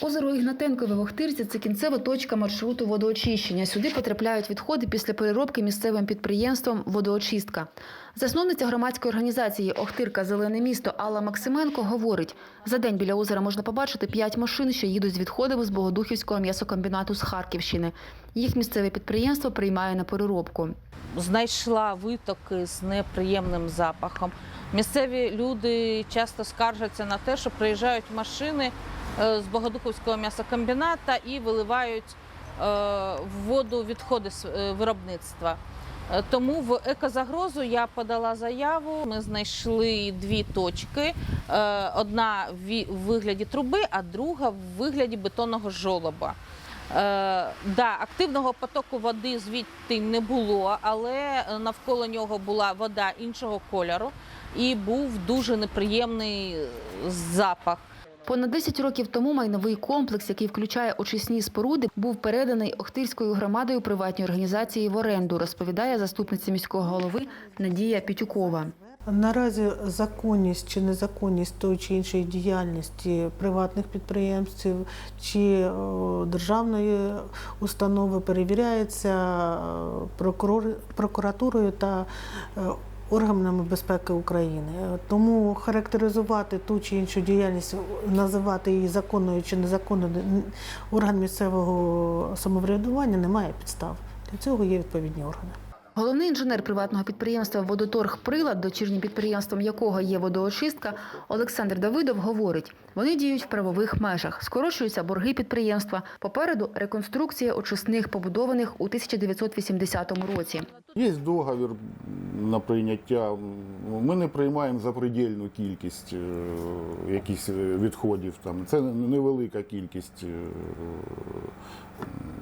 Озеро Ігнатенкове в Охтирці – це кінцева точка маршруту водоочищення. Сюди потрапляють відходи після переробки місцевим підприємством «Водоочистка». Засновниця громадської організації «Охтирка. Зелене місто» Алла Максименко говорить, за день біля озера можна побачити п'ять машин, що їдуть з відходами з Богодухівського м'ясокомбінату з Харківщини. Їх місцеве підприємство приймає на переробку. знайшла витоки з неприємним запахом. Місцеві люди часто скаржаться на те, що приїжджають машини з Богодуховського м'ясокомбіната і виливають е, в воду відходи з е, виробництва. Е, Тому в екозагрозу я подала заяву. Ми знайшли дві точки: Е, одна в вигляді труби, а друга в вигляді бетонного жолоба. Е, да, активного потоку води звідти не було, але навколо нього була вода іншого кольору і був дуже неприємний запах. Понад 10 років тому майновий комплекс, який включає очисні споруди, був переданий Охтирською громадою приватній організації в оренду, розповідає заступниця міського голови Надія Пітюкова. Наразі законність чи незаконність тої чи іншої діяльності приватних підприємців чи державної установи перевіряється е, прокуратурою та е, органами безпеки України. Е, Тому характеризувати ту чи іншу діяльність, називати її законною чи незаконною орган місцевого самоврядування немає підстав. Для цього є відповідні органи. Головний інженер приватного підприємства «Водоторг Прилад», дочірнім підприємством якого є водоочистка, Олександр Давидов говорить, вони діють в правових межах, скорочуються борги підприємства. Попереду реконструкція очисних, побудованих у 1980 році. Є договір на прийняття. Ми не приймаємо запредельну кількість е, якісь відходів. Там. Це невелика кількість.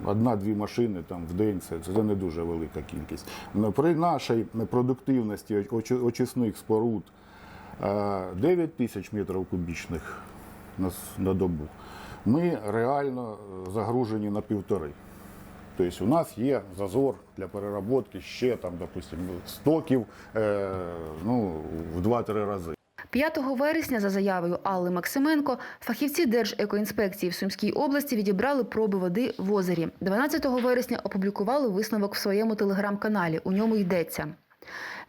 Е, Одна-дві машини там, в день це, це не дуже велика кількість. Но При нашій продуктивності очи- очисних споруд е, 9 тисяч метрів кубічних на, добу. Ми реально е, загружені на півтори. Тобто у нас є зазор для переробки ще там, допустимо, стоків е, ну, в 2-3 рази. 5 вересня, за заявою Алли Максименко, фахівці Держекоінспекції в Сумській області відібрали проби води в озері. 12 вересня опублікували висновок в своєму телеграм-каналі. У ньому йдеться.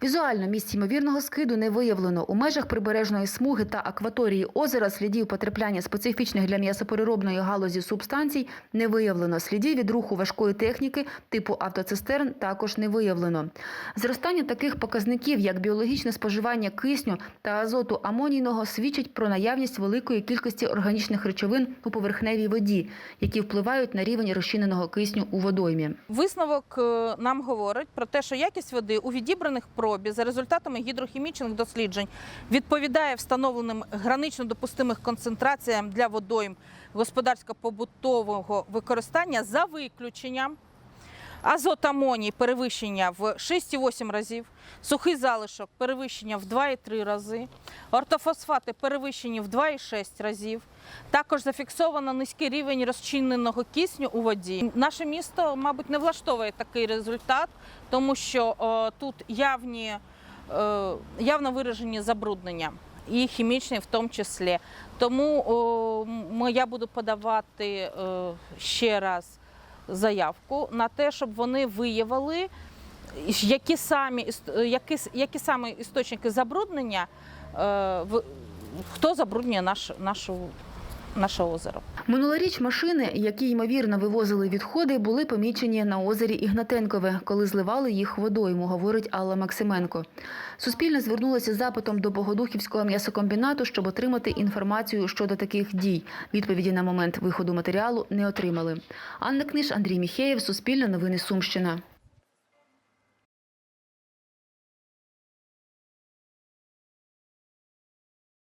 Візуально місць ймовірного скиду не виявлено. У межах прибережної смуги та акваторії озера слідів потрапляння специфічних для м'ясопереробної галузі субстанцій не виявлено. Слідів від руху важкої техніки типу автоцистерн також не виявлено. Зростання таких показників, як біологічне споживання кисню та азоту амонійного, свідчить про наявність великої кількості органічних речовин у поверхневій воді, які впливають на рівень розчиненого кисню у водоймі. Висновок е, нам говорить про те, що якість води у відібраних пробі за результатами гідрохімічних досліджень відповідає встановленим гранично допустимих концентраціям для водойм господарсько-побутового використання за виключенням азот амоній перевищення в 6,8 разів, сухий залишок перевищення в 2,3 рази, ортофосфати перевищені в 2,6 разів. Також зафіксовано низький рівень розчиненого кисню у воді. Наше місто, мабуть, не влаштовує такий результат, тому що е, тут явні, е, явно виражені забруднення. І хімічні в тому числі. Тому о, я буду подавати е, ще раз заявку на те, щоб вони виявили, які самі, які, які саме істочники забруднення, е, в- хто забруднює наш, нашу, наше озеро. Минулоріч машини, які ймовірно вивозили відходи, були помічені на озері Ігнатенкове, коли зливали їх водойму, говорить Алла Максименко. Суспільне звернулося запитом до Богодухівського м'ясокомбінату, щоб отримати інформацію щодо таких дій. Відповіді на момент виходу матеріалу не отримали. Анна Книж, Андрій Міхеєв, Суспільне новини Сумщина.